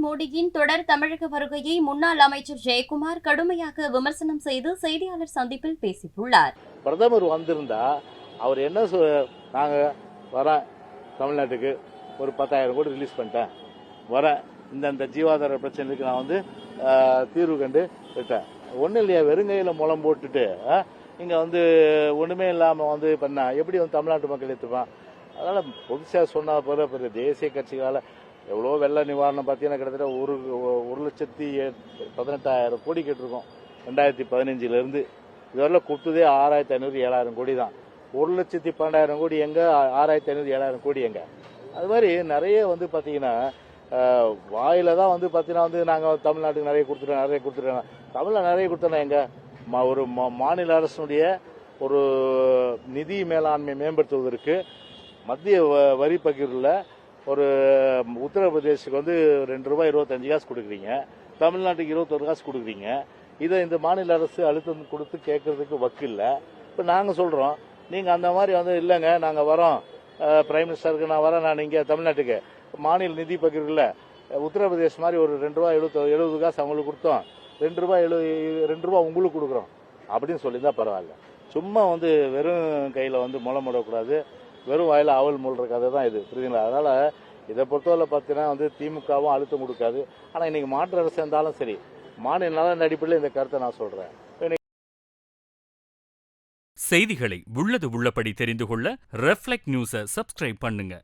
மோடியின் தொடர் தமிழக வருகையை முன்னாள் அமைச்சர் ஜெயக்குமார் கடுமையாக விமர்சனம் செய்து செய்தியாளர் சந்திப்பில் பேசியுள்ளார். பிரதமர் வந்திருந்தா அவர் என்ன சொ நாங்கள் தமிழ்நாட்டுக்கு ஒரு பத்தாயிரம் கோடி ரிலீஸ் பண்ணிட்டேன். வர இந்த ஜீவாதார பிரச்சனைக்கு நான் வந்து ஆஹ், தீர்வு கண்டு விட்டேன். ஒன்றும் இல்லையா வெறுங்கையில் முளம் போட்டுட்டு இங்கே வந்து ஒன்றுமே இல்லாமல் வந்து பண்ணா எப்படி வந்து தமிழ்நாட்டு மக்கள் ஏற்றுப்பான் அதனால் புதுசாக சொன்னால் போல பிற தேசிய கட்சிகளால் எவ்வளோ வெள்ள நிவாரணம் பார்த்தீங்கன்னா கிட்டத்தட்ட ஒரு ஒரு லட்சத்தி பதினெட்டாயிரம் கோடி கேட்டிருக்கோம். ரெண்டாயிரத்தி பதினஞ்சுலேருந்து. இதுவரையில் கொடுத்ததே ஆறாயிரத்தி ஐநூறு ஏழாயிரம் கோடி தான். ஒரு லட்சத்தி பன்னெண்டாயிரம் கோடி எங்கே ஆறாயிரத்தி ஐநூறு ஏழாயிரம் கோடி எங்கே? அது மாதிரி நிறைய வந்து பார்த்தீங்கன்னா ஆஹ், வாயில தான் வந்து பார்த்தீங்கன்னா வந்து நாங்கள் தமிழ்நாட்டுக்கு நிறைய கொடுத்துட்டோம் நிறைய கொடுத்துட்டோம் தமிழில் நிறைய கொடுத்தோம் எங்கள் மா- ஒரு மா- மாநில அரசுடைய ஒரு நிதி மேலாண்மை மேம்படுத்துவதற்கு மத்திய வரி பகிர்வில் ஒரு உத்தரப்பிரதேசுக்கு வந்து ரெண்டு ரூபாய் இருபத்தஞ்சு காசு கொடுக்குறீங்க. தமிழ்நாட்டுக்கு இருபத்தொரு காசு கொடுக்குறீங்க. இதை இந்த மாநில அரசு அழுத்தம் கொடுத்து கேட்கறதுக்கு வக்கு இல்லை இப்போ நாங்கள் சொல்கிறோம் நீங்கள் அந்த மாதிரி வந்து இல்லைங்க நாங்கள் வரோம். பிரைம் மினிஸ்டருக்கு நான் வரேன் நான் இங்கே தமிழ்நாட்டுக்கு. மாநில நிதி பகிர்வில் உத்தரப்பிரதேஷ் மாதிரி ஒரு ரெண்டு ரூபா எழுபது எழுபது காசு அவங்களுக்கு கொடுத்தோம். ரெண்டு ரூபா எழு ரெண்டு ரூபா உங்களுக்கு கொடுக்குறோம். அப்படின்னு சொல்லியிருந்தா பரவாயில்ல. சும்மா வந்து வெறும் கையில் வந்து முளை முடக்கூடாது. வெறும் வாயில அவல் மூழ்கிற கதை தான் இது புரியுதுங்களா? அதனால இதை பொறுத்தவரை பார்த்தீங்கன்னா வந்து திமுகவும் அழுத்தம் கொடுக்காது. ஆனால் இன்னைக்கு மாற்று அரசு இருந்தாலும் சரி மாநில நலன் அடிப்படையில் இந்த கருத்தை நான் சொல்றேன். செய்திகளை உள்ளது உள்ளபடி தெரிந்து கொள்ள ரெஃப்ளெக்ட் நியூஸை சப்ஸ்கிரைப் பண்ணுங்க.